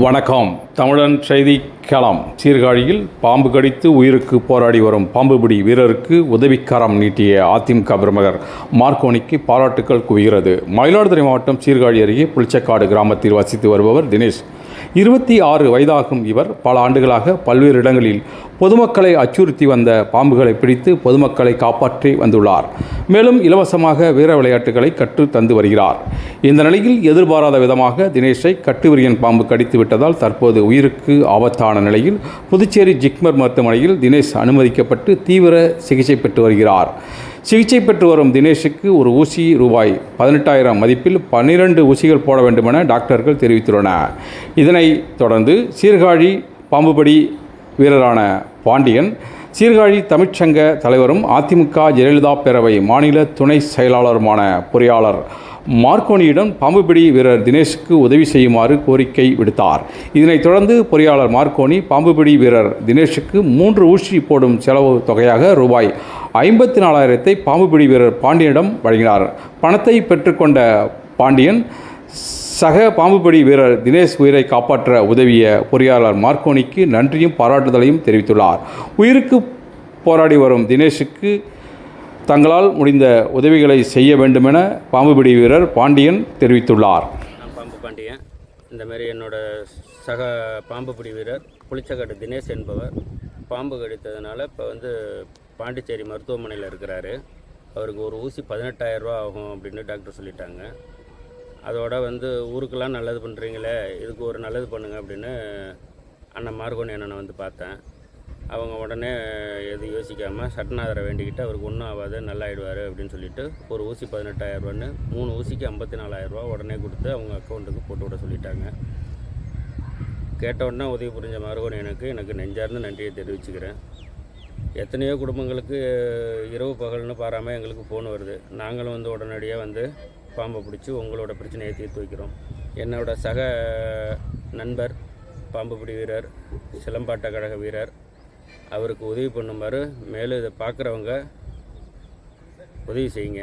வணக்கம். தமிழன் செய்தி களம். சீர்காழியில் பாம்பு கடித்து உயிருக்கு போராடி வரும் பாம்புபிடி வீரருக்கு உதவிக்கரம் நீட்டிய அதிமுக பிரமுகர் மார்க்கோனிக்கு பாராட்டுக்கள் குவிகிறது. மயிலாடுதுறை மாவட்டம் சீர்காழி அருகே புளிச்சக்காடு கிராமத்தில் வசித்து வருபவர் தினேஷ். இருபத்தி ஆறு வயதாகும் இவர் பல ஆண்டுகளாக பல்வேறு இடங்களில் பொதுமக்களை அச்சுறுத்தி வந்த பாம்புகளை பிடித்து பொதுமக்களை காப்பாற்றி வந்துள்ளார். மேலும் இலவசமாக வீர விளையாட்டுகளை கற்று தந்து வருகிறார். இந்த நிலையில் எதிர்பாராத விதமாக தினேஷை கட்டுவிரியன் பாம்பு கடித்து விட்டதால் தற்போது உயிருக்கு ஆபத்தான நிலையில் புதுச்சேரி ஜிக்மர் மருத்துவமனையில் தினேஷ் அனுமதிக்கப்பட்டு தீவிர சிகிச்சை பெற்று வருகிறார். சிகிச்சை பெற்று வரும் தினேஷுக்கு ஒரு ஊசி ரூபாய் பதினெட்டாயிரம் மதிப்பில் பன்னிரண்டு ஊசிகள் போட வேண்டுமென டாக்டர்கள் தெரிவித்துள்ளனர். இதனைத் தொடர்ந்து சீர்காழி பாம்புபடி வீரரான பாண்டியன் சீர்காழி தமிழ்ச்சங்க தலைவரும் அதிமுக ஜெயலலிதா பேரவை மாநில துணை செயலாளருமான பொறியாளர் மார்க்கோனியிடம் பாம்புபிடி வீரர் தினேஷுக்கு உதவி செய்யுமாறு கோரிக்கை விடுத்தார். இதனைத் தொடர்ந்து பொறியாளர் மார்க்கோனி பாம்புபிடி வீரர் தினேஷுக்கு மூன்று ஊசி போடும் செலவு தொகையாக ரூபாய் ஐம்பத்தி நாலாயிரத்தை பாம்புபிடி வீரர் பாண்டியனிடம் வழங்கினார். பணத்தை பெற்றுக்கொண்ட பாண்டியன் சக பாம்புபடி வீரர் தினேஷ் உயிரை காப்பாற்ற உதவிய பொறியாளர் மார்க்கோனிக்கு நன்றியும் பாராட்டுதலையும் தெரிவித்துள்ளார். உயிருக்கு போராடி வரும் தினேஷுக்கு தங்களால் முடிந்த உதவிகளை செய்ய வேண்டுமென பாம்புபிடி வீரர் பாண்டியன் தெரிவித்துள்ளார். நான் பாம்பு பாண்டியன். இந்தமாரி என்னோட சக பாம்புபிடி வீரர் புளிச்சக்காடு தினேஷ் என்பவர் பாம்பு கடித்ததுனால இப்போ வந்து பாண்டிச்சேரி மருத்துவமனையில் இருக்கிறாரு. அவருக்கு ஒரு ஊசி 18000 ரூபா ஆகும் அப்படின்னு டாக்டர் சொல்லிட்டாங்க. அதோட வந்து ஊருக்கெல்லாம் நல்லது பண்ணுறீங்களே இதுக்கு ஒரு நல்லது பண்ணுங்க அப்படின்னு அண்ணன் மார்கோன் அண்ணனை வந்து பார்த்தேன். அவங்க உடனே எதுவும் யோசிக்காமல் சட்டநாதரை வேண்டிக்கிட்டு அவருக்கு ஒன்றும் ஆகாது நல்லாயிடுவார் அப்படின்னு சொல்லிட்டு ஒரு ஊசி பதினெட்டாயிரரூவான்னு மூணு ஊசிக்கு ஐம்பத்தி நாலாயிரரூவா உடனே கொடுத்து அவங்க அக்கௌண்ட்டுக்கு போட்டு விட சொல்லிட்டாங்க. கேட்ட உடனே உதவி புரிஞ்ச மார்கோனி எனக்கு எனக்கு நெஞ்சார்ந்து நன்றியை தெரிவிச்சுக்கிறேன். எத்தனையோ குடும்பங்களுக்கு இரவு பகல்னு பாராமல் எங்களுக்கு ஃபோன் வருது. நாங்களும் வந்து உடனடியாக வந்து பாம்பை பிடிச்சி உங்களோட பிரச்சனையை தீர்த்து வைக்கிறோம். என்னோட சக நண்பர் பாம்பு பிடி வீரர் சிலம்பாட்ட கழக வீரர் அவருக்கு உதவி பண்ணுமாறு மேலும் இதை பார்க்குறவங்க உதவி செய்யுங்க.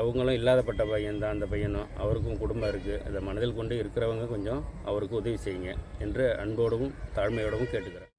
அவங்களும் இல்லாதப்பட்ட பையன் தான் அந்த பையனும் அவருக்கும் குடும்பம் இருக்குது அதை மனதில் கொண்டு இருக்கிறவங்க கொஞ்சம் அவருக்கு உதவி செய்யுங்க என்று அன்போடவும் தாழ்மையோடவும் கேட்டுக்கிறேன்.